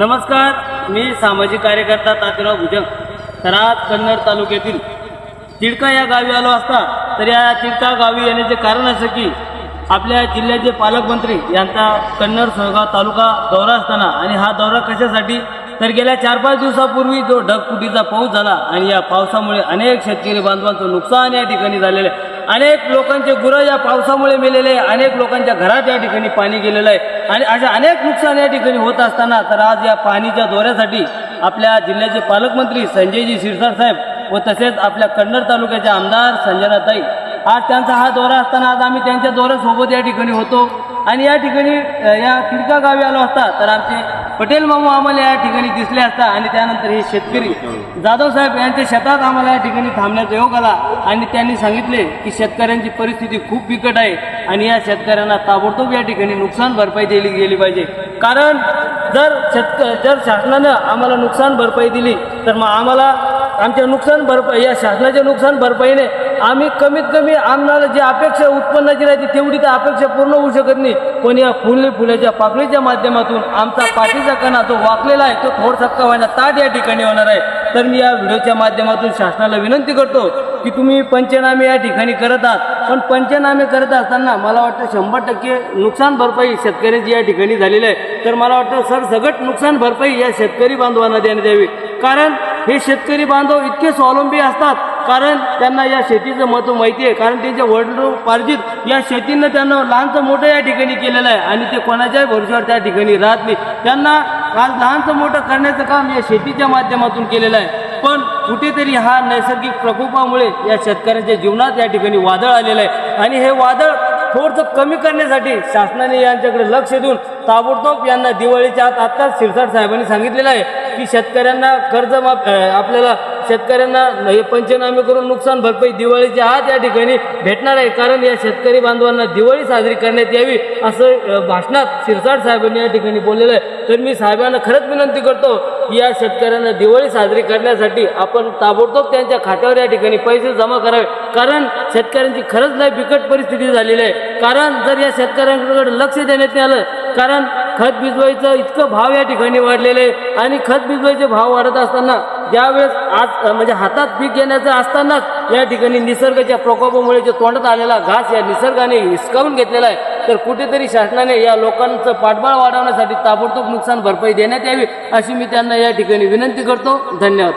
नमस्कार मी सामाजिक कार्यकर्ता तात्याराव भुजंग. तर आज कन्नड तालुक्यातील तिडका या गावी आलो असता तर या तिडका गावी येण्याचे कारण असं की आपल्या जिल्ह्याचे पालकमंत्री यांचा कन्नड सोयगाव तालुका दौरा असताना आणि हा दौरा कशासाठी तर गेल्या चार पाच दिवसापूर्वी जो ढगफुटीचा पाऊस झाला आणि या पावसामुळे अनेक शेतकरी बांधवांचं नुकसान या ठिकाणी झालेलं आहे. अनेक लोकांचे गुरं या पावसामुळे मेलेले आहे. अनेक लोकांच्या घरात या ठिकाणी पाणी गेलेलं आहे. आणि अशा अनेक नुकसान या ठिकाणी होत असताना तर आज या पाणीच्या दौऱ्यासाठी आपल्या जिल्ह्याचे पालकमंत्री संजयजी शिरसाट साहेब व तसेच आपल्या कन्नड तालुक्याचे आमदार संजनाताई. आज त्यांचा हा दौरा असताना आज आम्ही त्यांच्या दौऱ्यासोबत या ठिकाणी होतो. आणि या ठिकाणी या किडका गावी आलो असता तर आमचे पटेल मामू आम्हाला या ठिकाणी दिसले असता आणि त्यानंतर हे शेतकरी जाधव साहेब यांच्या शेतात आम्हाला या ठिकाणी थांबण्याचा योग आला आणि त्यांनी सांगितले की शेतकऱ्यांची परिस्थिती खूप बिकट आहे आणि या शेतकऱ्यांना ताबडतोब या ठिकाणी नुकसान भरपाई दिली गेली पाहिजे. कारण जर शेतक जर शासनानं आम्हाला नुकसान भरपाई दिली तर मग आम्हाला आमच्या नुकसान भरपाई या शासनाच्या नुकसान भरपाईने आम्ही कमीत कमी आम्हाला जी अपेक्षा उत्पन्नाची राहते तेवढी तर अपेक्षा पूर्ण होऊ शकत नाही. पण या फुले फुलाच्या पाकळीच्या माध्यमातून आमचा पाठीचा कणा जो वाकलेला आहे तो थोडसा का व्हायला ताट या ठिकाणी होणार आहे. तर मी या व्हिडिओच्या माध्यमातून शासनाला विनंती करतो की तुम्ही पंचनामे या ठिकाणी करत आहात. पण पंचनामे करत असताना मला वाटतं शंभर टक्के नुकसान भरपाई शेतकऱ्यांची या ठिकाणी झालेली आहे. तर मला वाटतं सरसगट नुकसान भरपाई या शेतकरी बांधवांना देण्यात यावी. कारण हे शेतकरी बांधव इतके स्वावलंबी असतात कारण त्यांना या शेतीचं महत्त्व माहिती आहे. कारण त्यांच्या वडिलोपार्जित या शेतीनं त्यांना लहानचं मोठं या ठिकाणी केलेलं आहे. आणि ते कोणाच्याही भरोश्यावर त्या ठिकाणी राहत नाही. त्यांना आज लहानचं मोठं करण्याचं काम या शेतीच्या माध्यमातून केलेलं आहे. पण कुठेतरी हा नैसर्गिक प्रकोपामुळे या शेतकऱ्यांच्या जीवनात या ठिकाणी वादळ आलेलं आहे. आणि हे वादळ थोडंसं कमी करण्यासाठी शासनाने यांच्याकडे लक्ष देऊन ताबडतोब यांना दिवाळीच्या आत आत्ताच शिरसाट साहेबांनी सांगितलेलं आहे की शेतकऱ्यांना कर्जमाफ माफ आपल्याला शेतकऱ्यांना हे पंचनामे करून नुकसान भरपाई दिवाळीच्या हात या ठिकाणी भेटणार आहे. कारण या शेतकरी बांधवांना दिवाळी साजरी करण्यात यावी असं भाषणात शिरसाट साहेबांनी या ठिकाणी बोललेलं आहे. तर मी साहेबांना खरंच विनंती करतो की या शेतकऱ्यांना दिवाळी साजरी करण्यासाठी आपण ताबडतोब त्यांच्या खात्यावर या ठिकाणी पैसे जमा करावे. कारण शेतकऱ्यांची खरंच नाही बिकट परिस्थिती झालेली आहे. कारण जर या शेतकऱ्यांकडे लक्ष देण्यात आलं कारण खत भिजवायचं इतकं भाव या ठिकाणी वाढलेलं आहे. आणि खत भिजवायचे भाव वाढत असताना ज्यावेळेस आज म्हणजे हातात पीक घेण्याचं असतानाच या ठिकाणी निसर्गाच्या प्रकोपामुळे जे तोंडात आलेला घास या निसर्गाने हिसकावून घेतलेला आहे तर कुठेतरी शासनाने या लोकांचं पाठबळ वाढवण्यासाठी ताबडतोब नुकसान भरपाई देण्यात यावी अशी मी त्यांना या ठिकाणी विनंती करतो. धन्यवाद.